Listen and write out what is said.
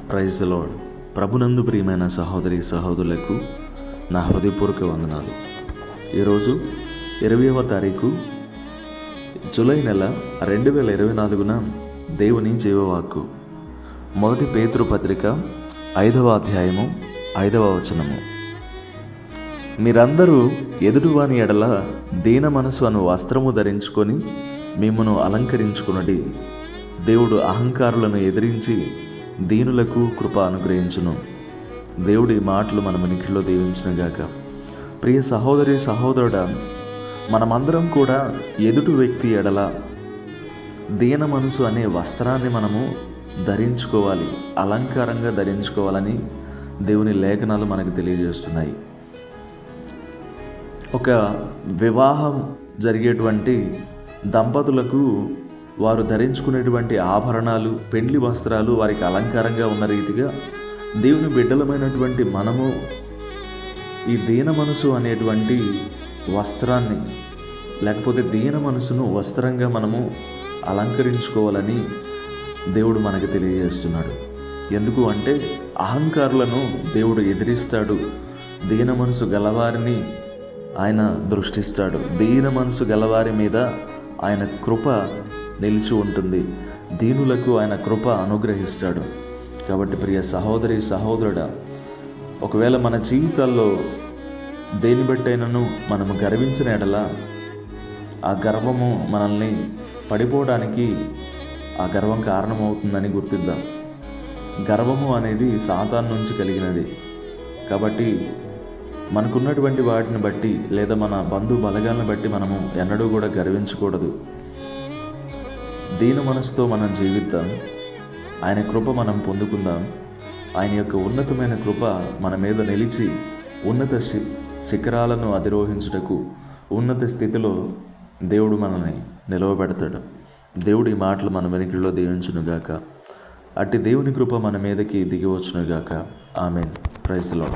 Praise lord ప్రభునందు ప్రియమైన సహోదరి సహోదరులకు నా హృదయపూర్వక వందనాలు. ఈరోజు ఇరవైవ తారీఖు జూలై నెల రెండు వేల ఇరవై నాలుగున దేవుని జీవవాక్కు. మొదటి పేతృపత్రిక పత్రిక ఐదవ అధ్యాయము ఐదవ వచనము. మీరందరూ ఎదుటివాని ఎడల దీన మనసు అను వస్త్రము ధరించుకొని మిమ్మను అలంకరించుకున్నది దేవుడు అహంకారులను ఎదిరించి దీనులకు కృప అనుగ్రహించును. దేవుడి మాటలు మన మనికిలో దీవించునుగాక ప్రియ సహోదరి సహోదరుడా మనమందరం కూడా ఎదుటి వ్యక్తి ఎడల దీన మనసు అనే వస్త్రాన్ని మనము ధరించుకోవాలి అలంకారంగా ధరించుకోవాలని దేవుని లేఖనాలు మనకు తెలియజేస్తున్నాయి. ఒక వివాహం జరిగేటువంటి దంపతులకు వారు ధరించుకునేటువంటి ఆభరణాలు పెండ్లి వస్త్రాలు వారికి అలంకారంగా ఉన్న రీతిగా దేవుని బిడ్డలమైనటువంటి మనము ఈ దీన మనసు అనేటువంటి వస్త్రాన్ని లేకపోతే దీన మనసును వస్త్రంగా మనము అలంకరించుకోవాలని దేవుడు మనకు తెలియజేస్తున్నాడు. ఎందుకు అంటే అహంకారులను దేవుడు ఎదిరిస్తాడు. దీన మనసు గలవారిని ఆయన దృష్టిస్తాడు. దీన మనసు గలవారి మీద ఆయన కృప నిలిచి ఉంటుంది. దీనులకు ఆయన కృప అనుగ్రహిస్తాడు. కాబట్టి ప్రియ సహోదరి సహోదరుడా ఒకవేళ మన జీవితాల్లో దేని బట్టైనను మనము గర్వించిన ఎడల ఆ గర్వము మనల్ని పడిపోవడానికి ఆ గర్వం కారణమవుతుందని గుర్తిద్దాం. గర్వము అనేది సాతాన్ నుంచి కలిగినది. కాబట్టి మనకున్నటువంటి వాటిని బట్టి లేదా మన బంధు బలగాలను బట్టి మనము ఎన్నడూ కూడా గర్వించకూడదు. దీన మనసుతో మనం జీవిద్దాం. ఆయన కృప మనం పొందుకుందాం. ఆయన యొక్క ఉన్నతమైన కృప మన మీద నిలిచి ఉన్నత శి శిఖరాలను అధిరోహించుటకు ఉన్నత స్థితిలో దేవుడు మనల్ని నిలవబెడతాడు. దేవుడి మాటలు మన వెనుకల్లో దీవించునుగాక. అట్టి దేవుని కృప మన మీదకి దిగివచ్చునుగాక ఆమె ప్రైజ్లో